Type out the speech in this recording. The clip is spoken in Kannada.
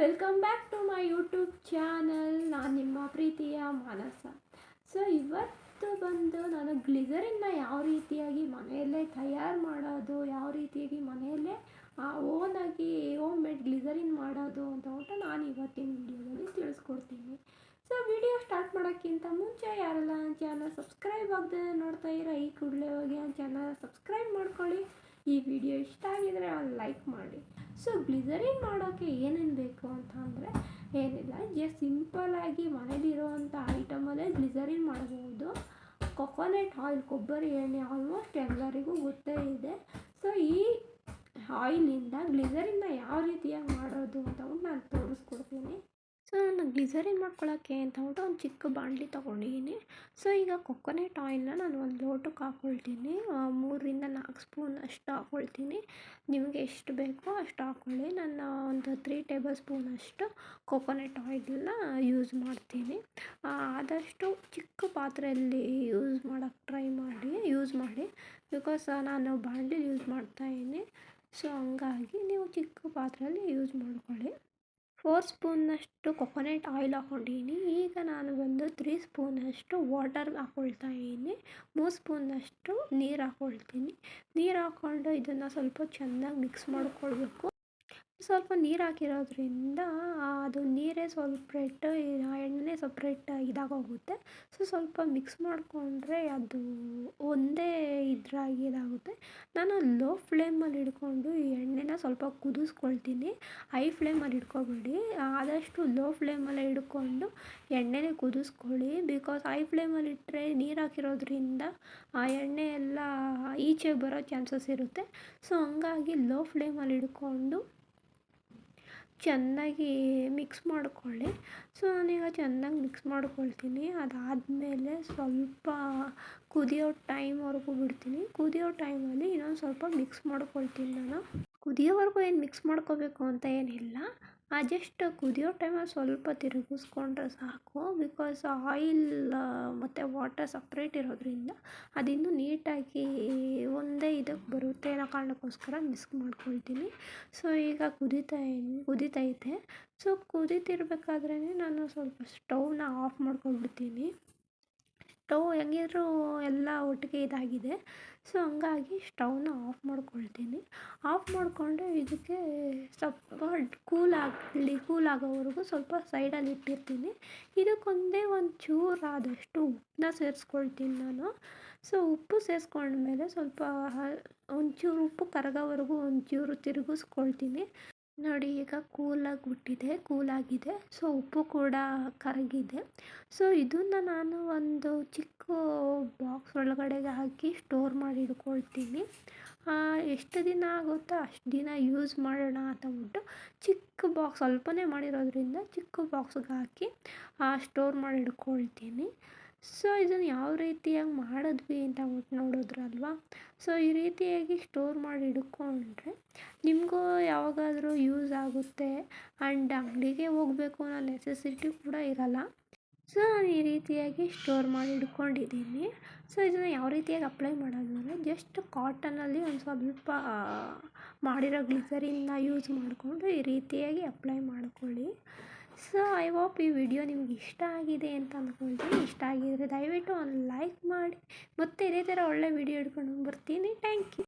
Welcome back to my YouTube channel ನಾನು ನಿಮ್ಮ ಪ್ರೀತಿಯ ಮಾನಸ. ಸೊ ಇವತ್ತು ಬಂದು ನಾನು ಗ್ಲಿಸರಿನ್ನ ಯಾವ ರೀತಿಯಾಗಿ ಮನೆಯಲ್ಲೇ ತಯಾರು ಮಾಡೋದು, ಯಾವ ರೀತಿಯಾಗಿ ಮನೆಯಲ್ಲೇ ಓನಾಗಿ ಹೋಮ್ ಮೇಡ್ ಗ್ಲಿಸರಿನ್ ಮಾಡೋದು ಅಂತ ಅಂತ ನಾನು ಇವತ್ತಿನ ವಿಡಿಯೋದಲ್ಲಿ ತಿಳಿಸ್ಕೊಡ್ತೀನಿ. ಸೊ ವಿಡಿಯೋ ಸ್ಟಾರ್ಟ್ ಮಾಡೋಕ್ಕಿಂತ ಮುಂಚೆ ಯಾರೆಲ್ಲ ನನ್ನ ಚಾನಲ್ ಸಬ್ಸ್ಕ್ರೈಬ್ ಆಗದೆ ನೋಡ್ತಾ ಇರೋ, ಈ ಕೂಡಲೇ ಹೋಗಿ ನನ್ನ ಚಾನಲ್ ಸಬ್ಸ್ಕ್ರೈಬ್ ಮಾಡ್ಕೊಳ್ಳಿ. ಈ ವಿಡಿಯೋ ಇಷ್ಟ ಆಗಿದರೆ ಲೈಕ್ ಮಾಡಿ. ಸೊ ಗ್ಲಿಸರಿನ್ ಮಾಡೋಕ್ಕೆ ಏನೇನು ಬೇಕು ಅಂತ ಅಂದರೆ ಏನಿಲ್ಲ ಜಸ್ಟ್ ಸಿಂಪಲ್ಲಾಗಿ ಮನೇಲಿರುವಂಥ ಐಟಮಲ್ಲೇ ಗ್ಲಿಸರಿನ್ ಮಾಡಬಹುದು ಕೊಕೊನೆಟ್ ಆಯಿಲ್ ಕೊಬ್ಬರಿ ಎಣ್ಣೆ ಆಲ್ಮೋಸ್ಟ್ ಎಲ್ಲರಿಗೂ ಗೊತ್ತೇ ಇದೆ. ಸೊ ಈ ಆಯಿಲಿಂದ ಗ್ಲಿಸರಿನ್ನ ಯಾವ ರೀತಿಯಾಗಿ ಮಾಡೋದು ಅಂತ ನಾನು ತೋರಿಸ್ಕೊಡ್ತೀನಿ ಸೊ ನಾನು ಗ್ಲಿಸರಿನ್ ಮಾಡ್ಕೊಳ್ಳೋಕ್ಕೆ ಅಂತ ಅಂದ್ಬಿಟ್ಟು ಒಂದು ಚಿಕ್ಕ ಬಾಂಡ್ಲಿ ತೊಗೊಂಡಿದ್ದೀನಿ. ಸೊ, ಈಗ ಕೊಕೊನೆಟ್ ಆಯಿಲ್ನ ನಾನು ಒಂದು ಲೋಟಕ್ಕೆ ಹಾಕ್ಕೊಳ್ತೀನಿ ಮೂರರಿಂದ ನಾಲ್ಕು ಸ್ಪೂನ್ ಅಷ್ಟು ಹಾಕ್ಕೊಳ್ತೀನಿ ನಿಮಗೆ ಎಷ್ಟು ಬೇಕೋ ಅಷ್ಟು ಹಾಕ್ಕೊಳ್ಳಿ ನಾನು ಒಂದು ತ್ರೀ ಟೇಬಲ್ ಸ್ಪೂನಷ್ಟು ಕೊಕೊನೆಟ್ ಆಯಿಲನ್ನ ಯೂಸ್ ಮಾಡ್ತೀನಿ. ಆದಷ್ಟು ಚಿಕ್ಕ ಪಾತ್ರೆಯಲ್ಲಿ ಯೂಸ್ ಮಾಡೋಕ್ಕೆ ಟ್ರೈ ಮಾಡಿ, ಯೂಸ್ ಮಾಡಿ. ಬಿಕಾಸ್ ನಾನು ಬಾಂಡ್ಲಿ ಯೂಸ್ ಮಾಡ್ತಾಯಿದ್ದೀನಿ ಸೊ, ಹಂಗಾಗಿ ನೀವು ಚಿಕ್ಕ ಪಾತ್ರೆಯಲ್ಲಿ ಯೂಸ್ ಮಾಡ್ಕೊಳ್ಳಿ. ಫೋರ್ ಸ್ಪೂನ್ನಷ್ಟು ಕೊಕೊನೆಟ್ ಆಯಿಲ್ ಹಾಕ್ಕೊಂಡಿದ್ದೀನಿ. ಈಗ ನಾನು ಬಂದು ತ್ರೀ ಸ್ಪೂನಷ್ಟು ವಾಟರ್ ಹಾಕ್ಕೊಳ್ತಾ ಇದ್ದೀನಿ. ಮೂರು ಸ್ಪೂನಷ್ಟು ನೀರು ಹಾಕ್ಕೊಳ್ತೀನಿ. ನೀರು ಹಾಕ್ಕೊಂಡು ಇದನ್ನು ಸ್ವಲ್ಪ ಚೆನ್ನಾಗಿ ಮಿಕ್ಸ್ ಮಾಡ್ಕೊಳ್ಬೇಕು. ಸ್ವಲ್ಪ ನೀರು ಹಾಕಿರೋದ್ರಿಂದ ಅದು ನೀರೇ ಸಪ್ರೇಟ್ ಎಣ್ಣೆ ಸಪ್ರೇಟ್ ಇದಾಗೋಗುತ್ತೆ. ಸೊ ಸ್ವಲ್ಪ ಮಿಕ್ಸ್ ಮಾಡಿಕೊಂಡ್ರೆ ಅದು ಒಂದೇ ಇದ್ರಾಗಿ ಇದಾಗುತ್ತೆ. ನಾನು ಲೋ ಫ್ಲೇಮಲ್ಲಿ ಇಟ್ಕೊಂಡು ಈ ಎಣ್ಣೆನ ಸ್ವಲ್ಪ ಕುದಿಸ್ಕೊಳ್ತೀನಿ. ಹೈ ಫ್ಲೇಮಲ್ಲಿ ಇಟ್ಕೊಬೇಡಿ ಆದಷ್ಟು ಲೋ ಫ್ಲೇಮಲ್ಲೇ ಹಿಡ್ಕೊಂಡು ಎಣ್ಣೆನೇ ಕುದಿಸ್ಕೊಳ್ಳಿ. ಬಿಕಾಸ್ ಹೈ ಫ್ಲೇಮಲ್ಲಿ ಇಟ್ಟರೆ ನೀರು ಹಾಕಿರೋದ್ರಿಂದ ಆ ಎಣ್ಣೆ ಎಲ್ಲ ಈಚೆ ಬರೋ ಚಾನ್ಸಸ್ ಇರುತ್ತೆ. ಸೊ ಹಂಗಾಗಿ ಲೋ ಫ್ಲೇಮಲ್ಲಿ ಇಟ್ಕೊಂಡು ಚೆನ್ನಾಗಿ ಮಿಕ್ಸ್ ಮಾಡಿಕೊಳ್ಳಿ. ಸೊ, ನಾನೀಗ ಚೆನ್ನಾಗಿ ಮಿಕ್ಸ್ ಮಾಡ್ಕೊಳ್ತೀನಿ. ಅದಾದಮೇಲೆ ಸ್ವಲ್ಪ ಕುದಿಯೋ ಟೈಮ್ವರೆಗೂ ಬಿಡ್ತೀನಿ. ಕುದಿಯೋ ಟೈಮಲ್ಲಿ ಇನ್ನೊಂದು ಸ್ವಲ್ಪ ಮಿಕ್ಸ್ ಮಾಡ್ಕೊಳ್ತೀನಿ ನಾನು. ಕುದಿಯೋವರೆಗೂ ಏನು ಮಿಕ್ಸ್ ಮಾಡ್ಕೋಬೇಕು ಅಂತ ಏನಿಲ್ಲ. ಜಸ್ಟ್ ಕುದಿಯೋ ಟೈಮಲ್ಲಿ ಸ್ವಲ್ಪ ತಿರುಗಿಸ್ಕೊಂಡ್ರೆ ಸಾಕು ಬಿಕಾಸ್ ಆಯಿಲ್ ಮತ್ತು ವಾಟರ್ ಸಪ್ರೇಟ್ ಇರೋದ್ರಿಂದ ಅದಿನ್ನೂ ನೀಟಾಗಿ ಒಂದೇ ಇದಕ್ಕೆ ಬರುತ್ತೆ ಅನ್ನೋ ಕಾರಣಕ್ಕೋಸ್ಕರ ಮಿಕ್ಸ್ ಮಾಡ್ಕೊಳ್ತೀನಿ. ಸೊ ಈಗ ಕುದೀತಾ ಕುದೀತೈತೆ ಸೊ ಕುದೀತಿರ್ಬೇಕಾದ್ರೇ ನಾನು ಸ್ವಲ್ಪ ಸ್ಟೌವ್ನ ಆಫ್ ಮಾಡ್ಕೊಂಡ್ಬಿಡ್ತೀನಿ. ಸ್ಟವ್ ಹೆಂಗಿದ್ರೂ ಎಲ್ಲ ಒಟ್ಟಿಗೆ ಇದಾಗಿದೆ. ಸೊ ಹಂಗಾಗಿ ಸ್ಟವ್ನ ಆಫ್ ಮಾಡ್ಕೊಳ್ತೀನಿ. ಆಫ್ ಮಾಡಿಕೊಂಡು ಇದಕ್ಕೆ ಸ್ವಲ್ಪ ಕೂಲ್ ಆಗಲಿ ಕೂಲ್ ಆಗೋವರೆಗೂ ಸ್ವಲ್ಪ ಸೈಡಲ್ಲಿ ಇಟ್ಟಿರ್ತೀನಿ. ಇದಕ್ಕೊಂದೇ ಒಂದು ಚೂರಾದಷ್ಟು ಉಪ್ಪನ್ನ ಸೇರಿಸ್ಕೊಳ್ತೀನಿ ನಾನು. ಸೊ ಉಪ್ಪು ಸೇರಿಸ್ಕೊಂಡ್ಮೇಲೆ ಸ್ವಲ್ಪ ಒಂಚೂರು ಉಪ್ಪು ಕರಗೋವರೆಗೂ ಒಂಚೂರು ತಿರುಗಿಸ್ಕೊಳ್ತೀನಿ. ನೋಡಿ, ಈಗ ಕೂಲಾಗಿ ಬಿಟ್ಟಿದೆ ಕೂಲಾಗಿದೆ. ಸೊ ಉಪ್ಪು ಕೂಡ ಕರಗಿದೆ. ಸೊ ಇದನ್ನು ನಾನು ಒಂದು ಚಿಕ್ಕ ಬಾಕ್ಸ್ ಒಳಗಡೆಗೆ ಹಾಕಿ ಸ್ಟೋರ್ ಮಾಡಿ ಇಟ್ಕೊಳ್ತೀನಿ. ಎಷ್ಟು ದಿನ ಆಗುತ್ತೋ ಅಷ್ಟು ದಿನ ಯೂಸ್ ಮಾಡೋಣ ಅಂತ ಅಂದ್ಬಿಟ್ಟು ಚಿಕ್ಕ ಬಾಕ್ಸ್ ಸ್ವಲ್ಪನೇ ಮಾಡಿರೋದ್ರಿಂದ ಚಿಕ್ಕ ಬಾಕ್ಸ್ಗೆ ಹಾಕಿ ಸ್ಟೋರ್ ಮಾಡಿ ಇಟ್ಕೊಳ್ತೀನಿ. ಸೊ, ಇದನ್ನು ಯಾವ ರೀತಿಯಾಗಿ ಮಾಡಿದ್ವಿ ಅಂತ ಅಂದ್ಬಿಟ್ಟು ನೋಡಿದ್ರಲ್ವಾ? ಸೊ, ಈ ರೀತಿಯಾಗಿ ಸ್ಟೋರ್ ಮಾಡಿ ಇಟ್ಕೊಂಡ್ರೆ ನಿಮಗೂ ಯಾವಾಗಾದರೂ ಯೂಸ್ ಆಗುತ್ತೆ ಆ್ಯಂಡ್ ಅಂಗಡಿಗೆ ಹೋಗಬೇಕು ಅನ್ನೋ ನೆಸೆಸಿಟಿ ಕೂಡ ಇರಲ್ಲ. ಸೊ, ನಾನು ಈ ರೀತಿಯಾಗಿ ಸ್ಟೋರ್ ಮಾಡಿ ಇಟ್ಕೊಂಡಿದ್ದೀನಿ ಸೊ, ಇದನ್ನು ಯಾವ ರೀತಿಯಾಗಿ ಅಪ್ಲೈ ಮಾಡೋದು ಅಂದರೆ ಜಸ್ಟ್ ಕಾಟನಲ್ಲಿ ಒಂದು ಸ್ವಲ್ಪ ಮಾಡಿರೋ ಗ್ಲಿಸರಿನ್ನ ಯೂಸ್ ಮಾಡಿಕೊಂಡು ಈ ರೀತಿಯಾಗಿ ಅಪ್ಲೈ ಮಾಡ್ಕೊಳ್ಳಿ. ಸೊ, ಐ ಹೋಪ್ ಈ ವಿಡಿಯೋ ನಿಮ್ಗೆ ಇಷ್ಟ ಆಗಿದೆ ಅಂತ ಅಂದ್ಕೊಳ್ತೀನಿ ಇಷ್ಟ ಆಗಿದ್ರೆ ದಯವಿಟ್ಟು ಒಂದು ಲೈಕ್ ಮಾಡಿ. ಮತ್ತೆ ಇದೇ ಥರ ಒಳ್ಳೆ ವಿಡಿಯೋ ಇಟ್ಕೊಂಡು ಬರ್ತೀನಿ. Thank you.